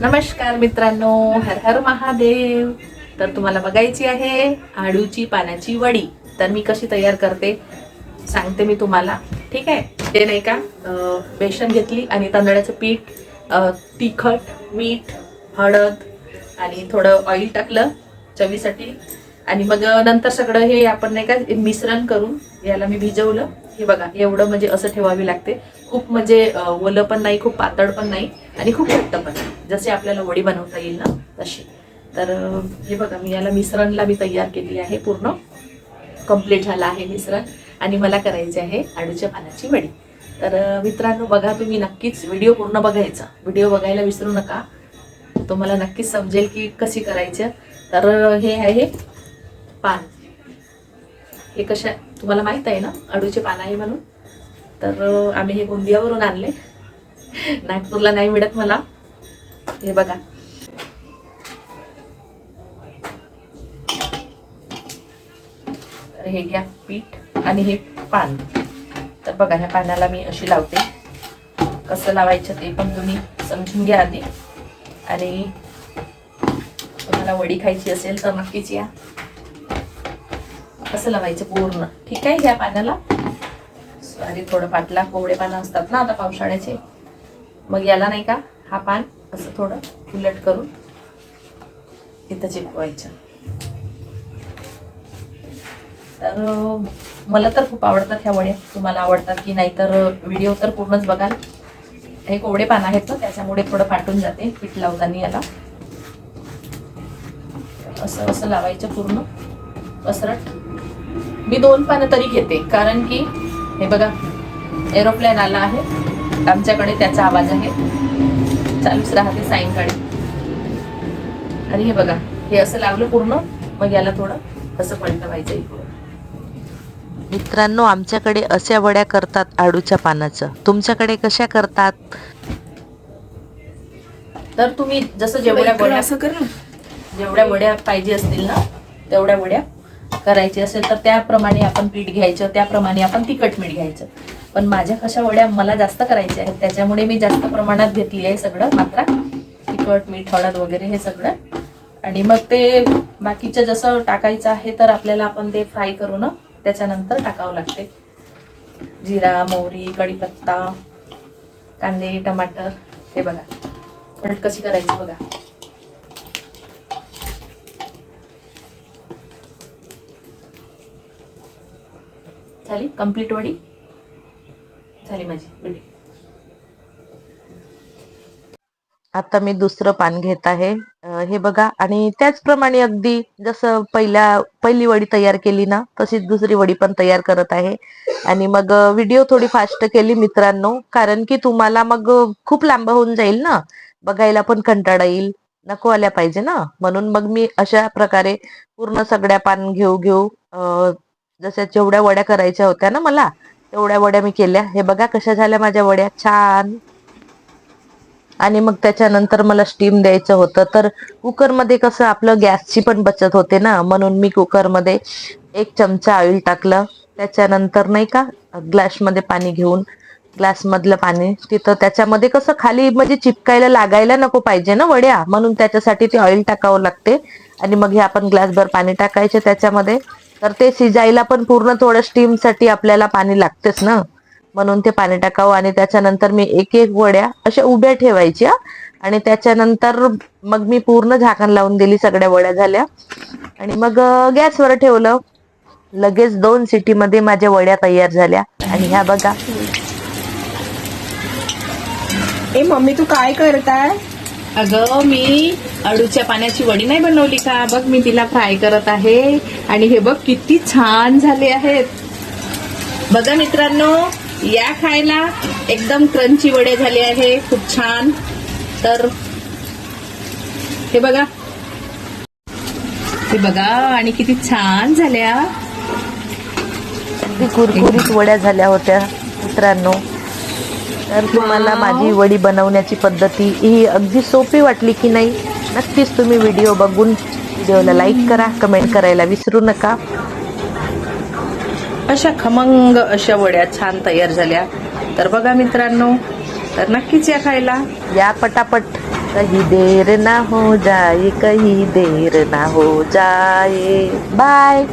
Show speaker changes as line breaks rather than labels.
नमस्कार मित्रांनो हर हर महादेव. तर तुम्हाला बघायची आहे आडूची पानाची वडी. तर मी कशी तयार करते सांगते मी तुम्हाला. ठीक आहे? ते नाही का बेसन घेतली आणि तांदळाचं पीठ तिखट मीठ हळद आणि थोडं ऑइल टाकलं चवीसाठी. आणि मग नंतर सगळं हे आपण नाही का मिश्रण करून याला मी भिजवलं. हे बघा एवढं म्हणजे असं ठेवावी लागते. खूप म्हणजे ओलं पण नाही खूप पातळ पण नाही आणि खूप घट्ट पण नाही. जसे आपल्याला वडी बनवता येईल ना तशी तर हे बघा मी याला मिश्रणला मी तयार केली आहे. पूर्ण कंप्लीट झालं आहे मिश्रण. आणि मला करायचे आहे आडूच्या पानाची वडी. तर मित्रांनो बघा तुम्ही नक्कीच व्हिडिओ पूर्ण बघायचा. व्हिडिओ बघायला विसरू नका. तुम्हाला नक्कीच समजेल की कशी करायचं. तर हे आहे पान. हे कशा तुम्हाला माहीत आहे ना अडूचे पान आहे म्हणून? तर आम्ही हे गोंदियावरून आणले. नागपूरला नाही मिळत मला. हे बघा. हे घ्या पीठ आणि हे पान. तर बघा ह्या पानाला मी अशी लावते. कसं लावायचं ते पण तुम्ही समजून घ्या आधी. आणि तुम्हाला वडी खायची असेल तर नक्कीच या. कसं लावायचं पूर्ण? ठीक आहे ह्या पानाला. सॉरी थोडं पाटला कोवळे पानं असतात ना आता पावसाळ्याचे. मग याला नाही का हा पान असं थोडं उलट करून इथं चिपवायचं. तर मला तर खूप आवडतात ह्या वड्या. तुम्हाला आवडतात की नाही तर व्हिडिओ तर पूर्णच बघाल. हे कोवडे पान आहेत ना त्याच्यामुळे थोडं फाटून जाते पीठ लावताना याला. असं असं लावायचं पूर्ण. पसरट. मी दोन पानं तरी घेते कारण की हे बघा एरोप्लेन आला आहे. आमच्याकडे त्याचा आवाज आहे. चालूच राहते सायंकाळी आणि हे बघा हे असं लावलं पूर्ण मग याला थोडं असं पलटवायचं इकडून.
मित्रांनो आमच्याकडे अशा वड्या करतात आडूच्या पानाचं. तुमच्याकडे कशा करतात?
तर तुम्ही जसं जेवढ्या वड्या
असं कर
जेवढ्या वड्या पाहिजे असतील ना तेवढ्या वड्या करायची असेल तर त्याप्रमाणे आपण पीठ घ्यायचं त्याप्रमाणे आपण तिखट मीठ घ्यायचं. पण माझ्या कशा वड्या मला जास्त करायच्या आहेत त्याच्यामुळे मी जास्त प्रमाणात घेतली आहे सगळं मात्रा तिखट मीठ हळद वगैरे हे सगळं. आणि मग ते बाकीचं जसं टाकायचं आहे तर आपल्याला आपण ते फ्राय करून त्याच्यानंतर टाकावं लागते. जिरा मोहरी कढीपत्ता कांदे टमाटर हे बघा. पलट कशी करायची बघा. झाली? कंप्लीट वडी? झाली माझी.
आता मी दुसरं पान घेत आहे. हे बघा आणि त्याचप्रमाणे अगदी जसं पहिल्या पहिली वडी तयार केली ना तशीच दुसरी वडी पण तयार करत आहे. आणि मग व्हिडिओ थोडी फास्ट केली मित्रांनो कारण की तुम्हाला मग खूप लांब होऊन जाईल ना. बघायला पण कंटाळा येईल. नको आल्या पाहिजे ना. म्हणून मग मी अशा प्रकारे पूर्ण सगळ्या पान घेऊ घेऊ जशा जेवढ्या वड्या करायच्या होत्या ना मला तेवढ्या वड्या मी केल्या. हे बघा कशा झाल्या माझ्या वड्या. छान. आणि मग त्याच्यानंतर मला स्टीम द्यायचं होतं. तर कुकरमध्ये कसं आपलं गॅसची पण बचत होते ना. म्हणून मी कुकरमध्ये एक चमचा ऑइल टाकलं. त्याच्यानंतर नाही का ग्लासमध्ये पाणी घेऊन ग्लासमधलं पाणी. तिथं त्याच्यामध्ये कसं खाली म्हणजे चिपकायला लागायला नको पाहिजे ना वड्या. म्हणून त्याच्यासाठी ते ऑइल टाकावं लागते. आणि मग हे आपण ग्लासभर पाणी टाकायचे त्याच्यामध्ये. तर ते शिजायला पण पूर्ण थोडं स्टीमसाठी आपल्याला पाणी लागतेच ना. म्हणून ते पाणी टाकावं आणि त्याच्यानंतर मी एक एक वड्या अशा उभ्या ठेवायच्या. आणि त्याच्यानंतर मग मी पूर्ण झाकण लावून दिली सगळ्या वड्या झाल्या. आणि मग गॅसवर ठेवलं. लगेच दोन सिटीमध्ये माझ्या वड्या तयार झाल्या. आणि ह्या बघा.
ए मम्मी तू काय करताय?
अगं मी अडूच्या पाण्याची वडी नाही बनवली का? बघ मी तिला फ्राय करत आहे. आणि हे बघ किती छान झाले आहेत. बघा मित्रांनो या खायला एकदम क्रंची वडे झाले आहे. खूप छान. तर हे बघा. हे बघा आणि किती छान झाल्या.
कुरकुरीत वड्या झाल्या होत्या मित्रांनो. तर तुम्हाला माझी वडी बनवण्याची पद्धती ही अगदी सोपी वाटली की नाही नक्कीच तुम्ही व्हिडिओ बघून व्हिडिओला लाईक करा कमेंट करायला विसरू नका.
अशा खमंग अशा वड्या छान तयार झाल्या. तर बघा मित्रांनो तर नक्कीच या खायला.
या पटापट कहीं देर ना हो जाए कहीं देर ना हो जाए बाय